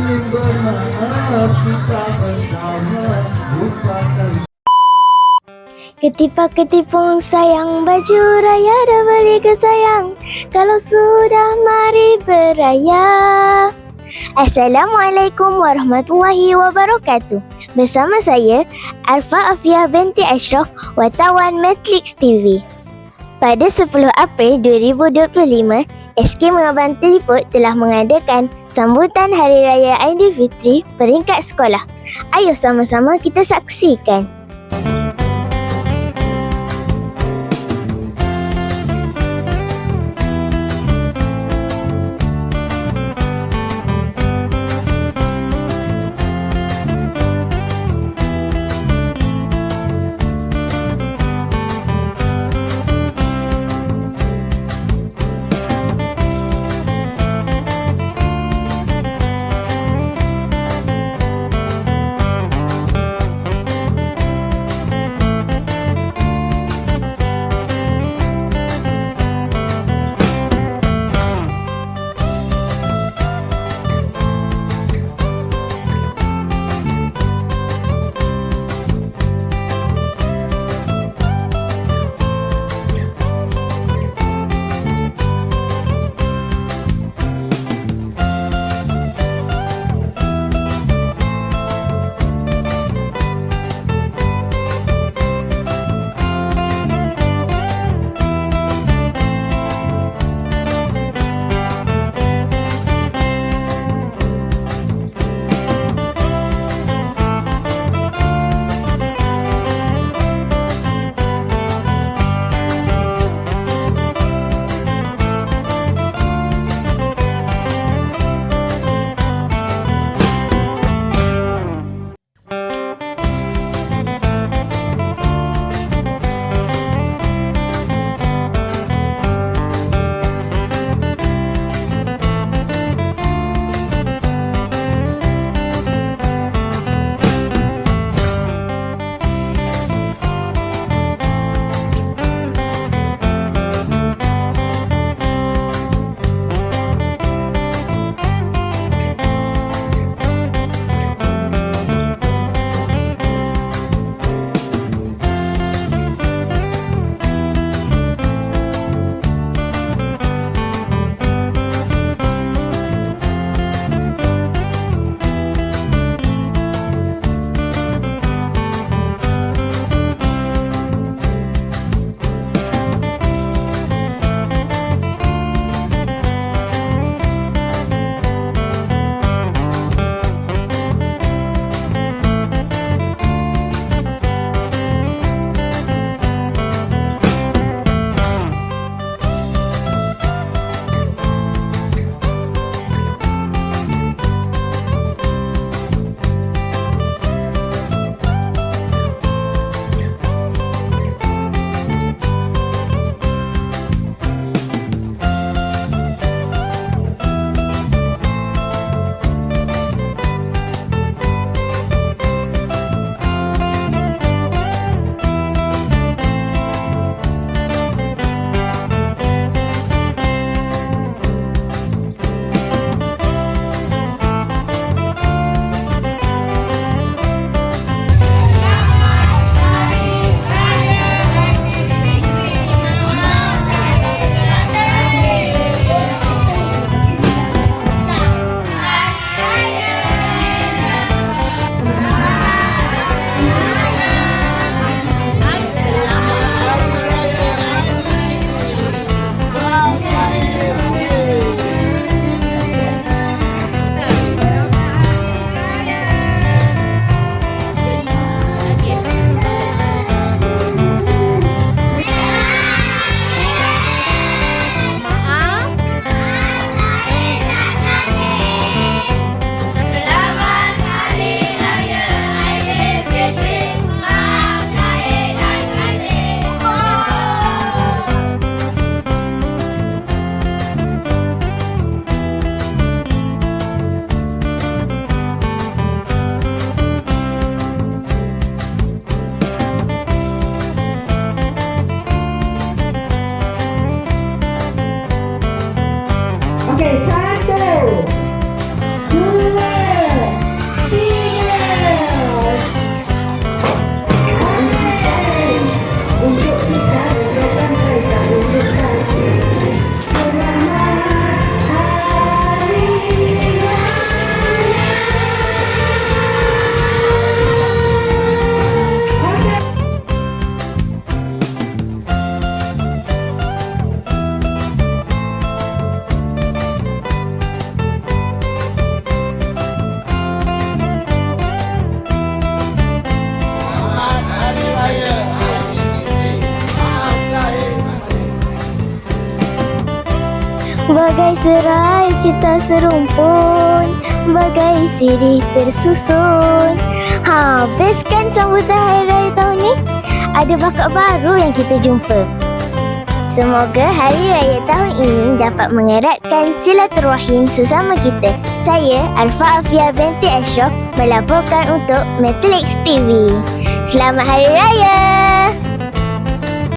saling bermaaf kita bersama lupakan Ketipa-ketipung sayang baju raya dah beli ke sayang? Kalau sudah mari beraya. Assalamualaikum warahmatullahi wabarakatuh. Bersama saya Arfa Afiah binti Ashraf Wartawan Matrix TV Pada 10 April 2025 SK Mengaban Teliput telah mengadakan sambutan Hari Raya Aidilfitri peringkat sekolah. Ayo sama-sama kita saksikan. Okay, Bagai serai kita serumpun Bagai sirih tersusun Habiskan sambutan Hari Raya tahun ni Ada bakat baru yang kita jumpa Semoga Hari Raya tahun ini dapat mengeratkan silaturahim sesama kita. Saya Alfa Afia binti Ashraf melaporkan untuk Matrix TV. Selamat Hari Raya!